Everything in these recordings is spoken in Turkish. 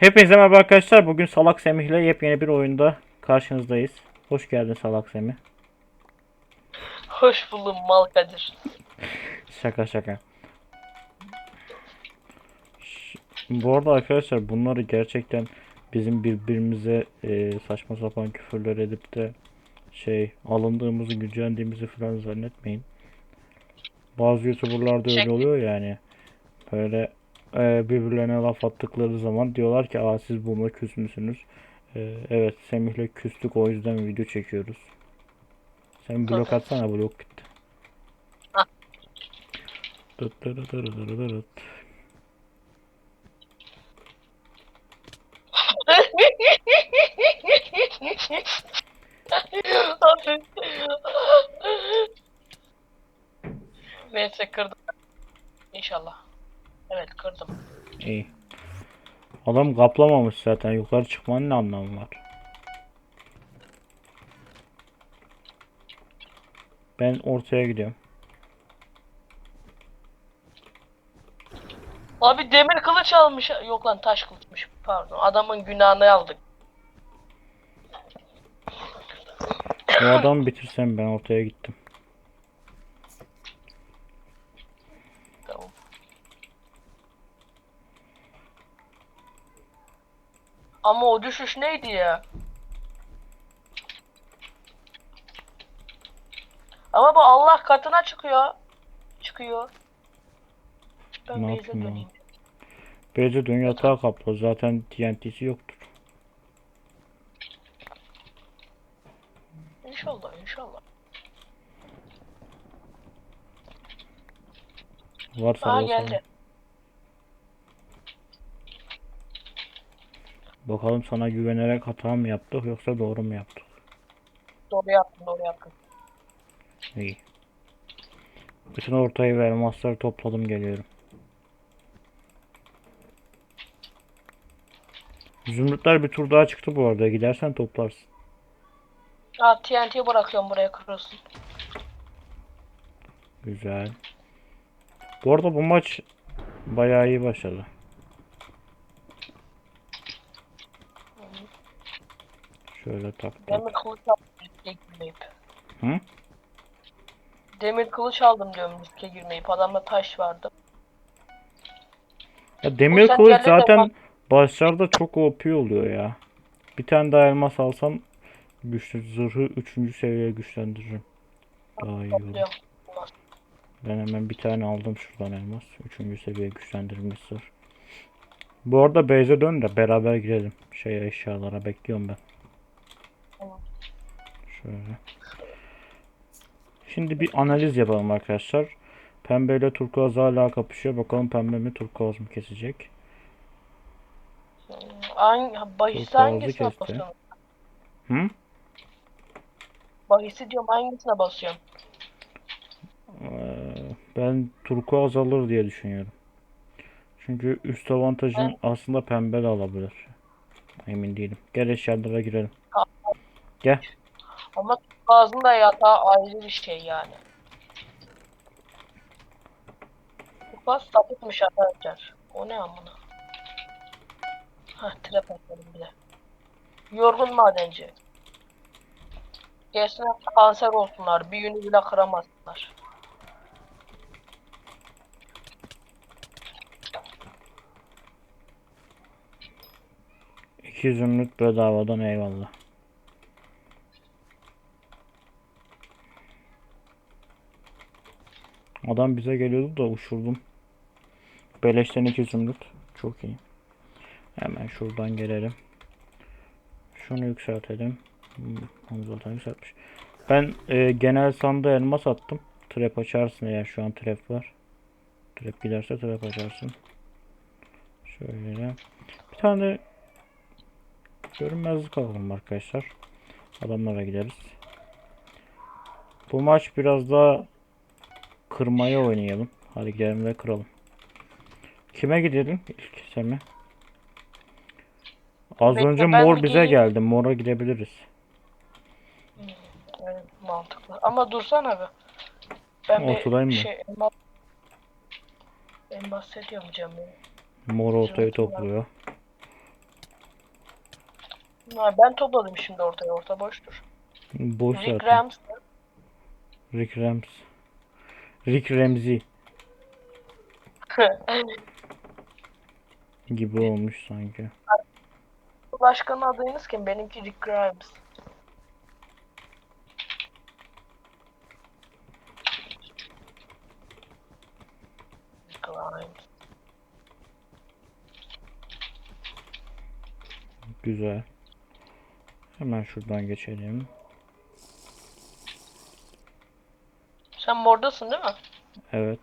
Hepinize merhaba arkadaşlar. Bugün Salak Semih ile yepyeni bir oyunda karşınızdayız. Hoş geldin Salak Semih. Hoş buldum mal Kadir. Şaka şaka. Ş- Bu arada arkadaşlar bunları gerçekten bizim birbirimize e, saçma sapan küfürler edip de şey alındığımızı, gücendiğimizi falan zannetmeyin. Bazı youtuberlarda öyle oluyor yani. Böyle e, birbirlerine laf attıkları zaman diyorlar ki aa siz bununla küs müsünüz? E, evet Semih'le küstük o yüzden video çekiyoruz. Sen blok atsana blok gitti. Dıt dırı. Abi. Neyse kırdım. İnşallah. Evet kırdım. İyi. Adam kaplamamış zaten. Yukarı çıkmanın ne anlamı var? Ben ortaya gidiyorum. Abi demir kılıç almış. Yok lan taş kılıçmış. Pardon. Adamın günahını aldık. Bu adamı bitirsem ben ortaya gittim. Tamam. Ama o düşüş neydi ya? Ama bu Allah katına çıkıyor. Çıkıyor. Ben Ne base'e yapayım ya? döneyim. Bence dün yatağı kaplı. Zaten TNT'si yoktur. İnşallah inşallah. Varsa Aa sana. geldi. Bakalım sana güvenerek hata mı yaptık yoksa doğru mu yaptık? Doğru yaptın doğru yaptın. İyi. Bütün ortayı ve elmasları topladım geliyorum. Zümrütler bir tur daha çıktı bu arada. Gidersen toplarsın. Aa TNT bırakıyorum buraya kırılsın. Güzel. Bu arada bu maç bayağı iyi başladı. Şöyle taktık. Demir kılıç aldım riske girmeyip. Hı? Demir kılıç aldım diyorum riske girmeyip. Adamda taş vardı. Ya demir sen kılıç zaten bak. başlarda çok OP oluyor ya. Bir tane daha elmas alsam güçlü zırhı 3. seviyeye güçlendiririm. Daha iyi olur. Ben hemen bir tane aldım şuradan elmas. 3. seviye güçlendirilmiş zırh. Bu arada base'e dön de beraber girelim. Şey eşyalara bekliyorum ben. Şöyle. Şimdi bir analiz yapalım arkadaşlar. Pembe ile turkuaz hala kapışıyor. Bakalım pembe mi turkuaz mı kesecek? Hangi, Turkuazı hangisine kesti. basıyorsun? Hı? Bahisi diyorum hangisine basıyorsun? Ee, ben turkuaz alır diye düşünüyorum. Çünkü üst avantajın aslında pembe de alabilir. Emin değilim. Gel eşyalara girelim. Gel. Ama ağzın da yatağı ayrı bir şey yani. Bu pas sapıtmış arkadaşlar. O ne amına? Hah trap atladım bile. Yorgun madenci. Gelsin kanser olsunlar. Bir yünü bile kıramazlar. İki zümrüt bedavadan eyvallah. Adam bize geliyordu da uçurdum. Beleşten iki zümrüt. Çok iyi. Hemen şuradan gelelim. Şunu yükseltelim. Onu zaten yükseltmiş. Ben e, genel sandığa elmas attım. Trap açarsın eğer şu an trap var. Trap giderse trap açarsın. Şöyle. Bir tane görünmezlik alalım arkadaşlar. Adamlara gideriz. Bu maç biraz daha kırmaya oynayalım. Hadi gidelim ve kıralım. Kime gidelim? İlk mi? Az Bekle, önce ben mor bir bize geleyim. geldi. Mora gidebiliriz. Evet, mantıklı. Ama dursana be. Ben Ortadayım bir ben. şey elmas, elmas ediyorum canım. Mor ortayı topluyor. Ha, ben topladım şimdi ortaya orta boştur. Boş Rick zaten. Rams. Rick Rams. Rick Ramsey gibi olmuş sanki. Başkanın adınız kim? Benimki Rick Grimes. Rick Grimes. Güzel. Hemen şuradan geçelim. Sen mordasın değil mi? Evet.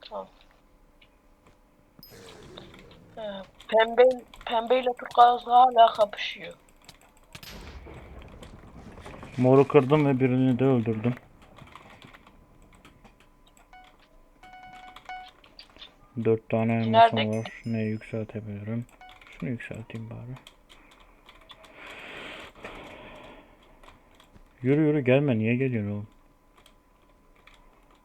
Tamam. Ee, pembe pembeyle turkuaz hala kapışıyor. Moru kırdım ve birini de öldürdüm. Dört tane elmasım var. Ne yükseltebilirim? Şunu yükselteyim bari. Yürü yürü gelme niye geliyorsun oğlum?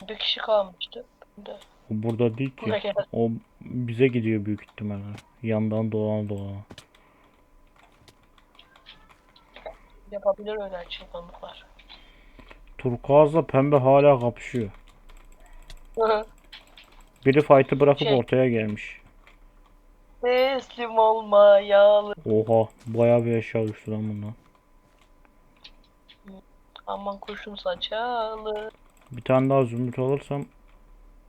Bir kişi kalmıştı. O burada değil ki. O bize gidiyor büyük ihtimalle. Yandan dolan dolan. Yapabilir öyle çılgınlıklar. Turkuazla pembe hala kapışıyor. Biri fight'ı bırakıp Şey- ortaya gelmiş. Teslim olma yağlı. Oha bayağı bir eşya düştü lan bundan. Aman kurşun saçalı. Bir tane daha zümrüt alırsam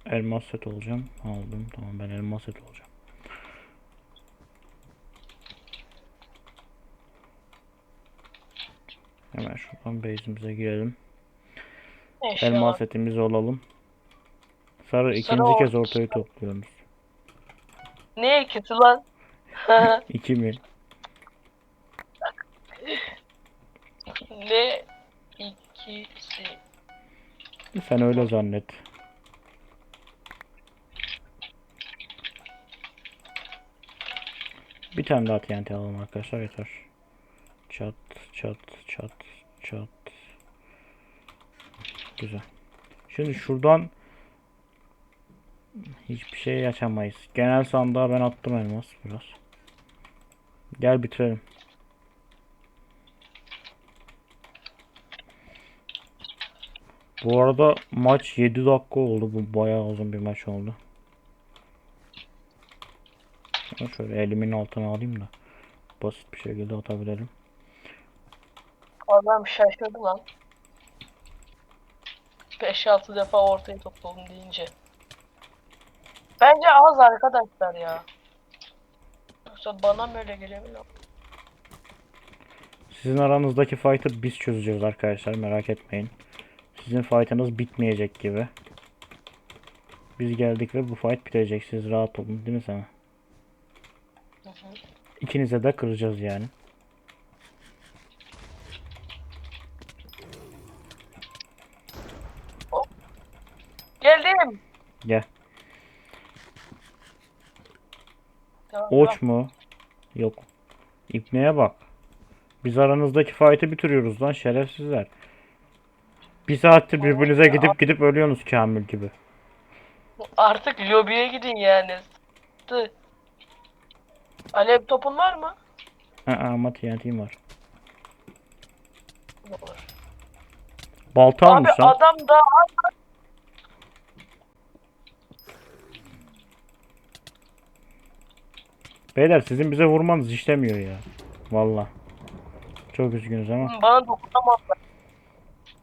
elmas set olacağım. Aldım. Tamam ben elmas set olacağım. Hemen şuradan base'imize girelim. Eşya. Elmas setimizi alalım. Sarı ikinci or- kez ortayı topluyoruz. Ne ikisi lan? İki mi? ne ikisi? Sen öyle zannet. Bir tane daha TNT alalım arkadaşlar yeter. Çat çat çat çat. Güzel. Şimdi şuradan hiçbir şey yaşamayız. Genel sandığa ben attım elmas biraz. Gel bitirelim. Bu arada maç 7 dakika oldu. Bu bayağı uzun bir maç oldu. Şöyle elimin altına alayım da basit bir şekilde atabilirim. Adam şaşırdı lan. 5-6 defa ortaya topladım deyince. Bence az arkadaşlar ya. Yoksa bana mı öyle gelebilir? Sizin aranızdaki fight'ı biz çözeceğiz arkadaşlar merak etmeyin. Sizin fight'ınız bitmeyecek gibi. Biz geldik ve bu fight bitecek. Siz rahat olun değil mi sana? Hı hı. İkinize de kıracağız yani. Geldim. Gel. Tamam, Oç mu? Yok. İpneye bak. Biz aranızdaki fight'ı bitiriyoruz lan şerefsizler. Bir saattir birbirinize gidip gidip ölüyorsunuz Kamil gibi. Artık lobiye gidin yani. Sıktı. Alev topun var mı? Aa, ama TNT'm var. Olur. Balta Abi almış lan. adam da Beyler sizin bize vurmanız işlemiyor ya. Valla. Çok üzgünüz ama. bana dokunamazlar.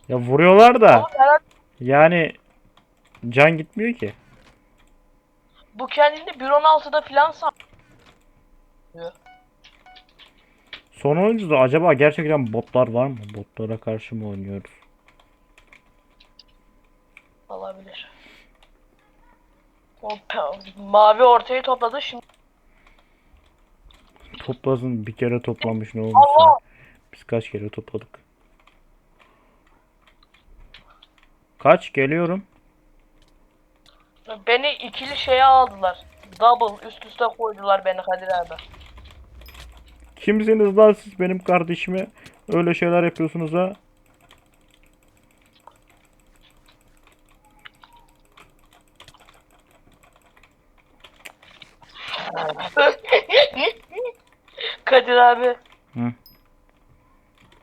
Ya vuruyorlar da. Yani can gitmiyor ki. bu kendini 1.16'da filan san. Son oyuncuda acaba gerçekten botlar var mı? Botlara karşı mı oynuyoruz? Olabilir. O pe- mavi ortayı topladı şimdi. Toplasın bir kere toplamış ne olmuş Allah! Biz kaç kere topladık? Kaç geliyorum. Beni ikili şeye aldılar. Double üst üste koydular beni Kadir abi. Kimsiniz lan siz benim kardeşime öyle şeyler yapıyorsunuz ha? Kadir abi. Hı.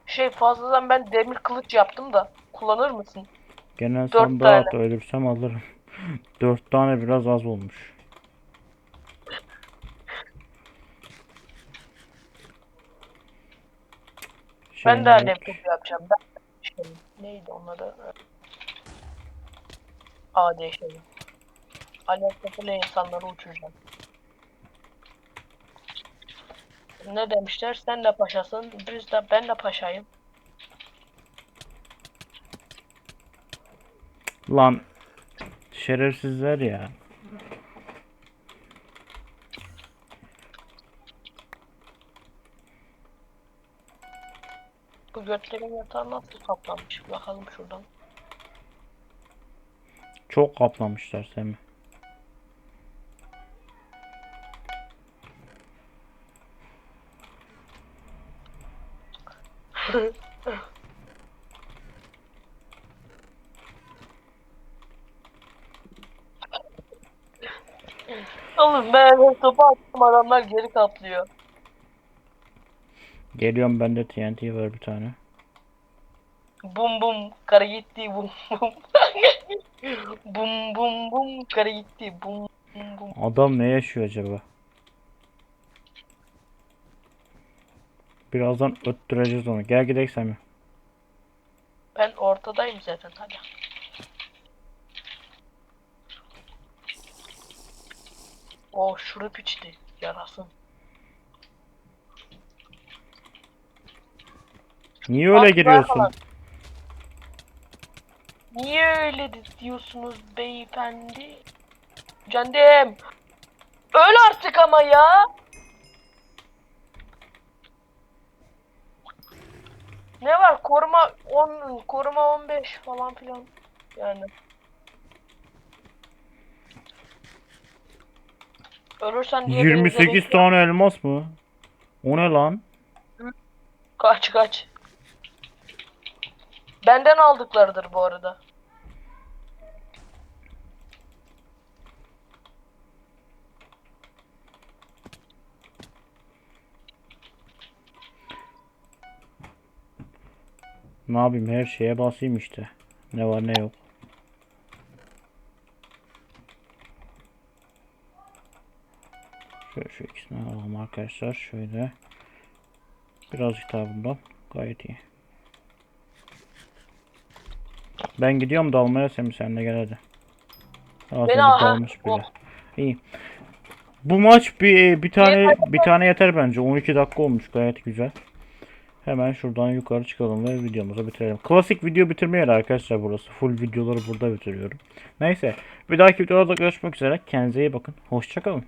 Şey fazladan ben demir kılıç yaptım da kullanır mısın? Genel sandığa at tane. ölürsem alırım. Dört tane biraz az olmuş. Ben de alev topu yapacağım. Ben şey, neydi onun adı? AD şeyi. Alev topuyla insanları uçuracağım. Ne demişler? Sen de paşasın. Biz de ben de paşayım. Lan şerefsizler ya. Bu götlerin yatağı nasıl kaplanmış? Bakalım şuradan. Çok kaplamışlar Semi. Oğlum ben topu attım adamlar geri kaplıyor. Geliyorum bende TNT var bir tane. Bum bum karı gitti bum bum. bum bum bum karı gitti bum bum bum. Adam ne yaşıyor acaba? Birazdan öttüreceğiz onu. Gel gidelim Semi. Ben ortadayım zaten hadi. O şurup içti yarasın. Niye öyle Asla giriyorsun? Niye öyle di- diyorsunuz beyefendi? Canım. Öl artık ama ya. Ne var? Koruma 10, koruma 15 falan filan. Yani. Ölürsen diye 28 tane elmas mı? O ne lan? Kaç kaç. Benden aldıklarıdır bu arada. Ne yapayım her şeye basayım işte. Ne var ne yok. Şöyle şu ikisini alalım arkadaşlar. Şöyle. Birazcık daha bundan. Gayet iyi. Ben gidiyorum dalmaya Semih sen de gel hadi. Dalmış bile. İyi. Bu maç bir bir tane bir tane yeter bence. 12 dakika olmuş gayet güzel. Hemen şuradan yukarı çıkalım ve videomuzu bitirelim. Klasik video bitirme yeri arkadaşlar burası. Full videoları burada bitiriyorum. Neyse. Bir dahaki videoda görüşmek üzere. Kendinize iyi bakın. Hoşçakalın.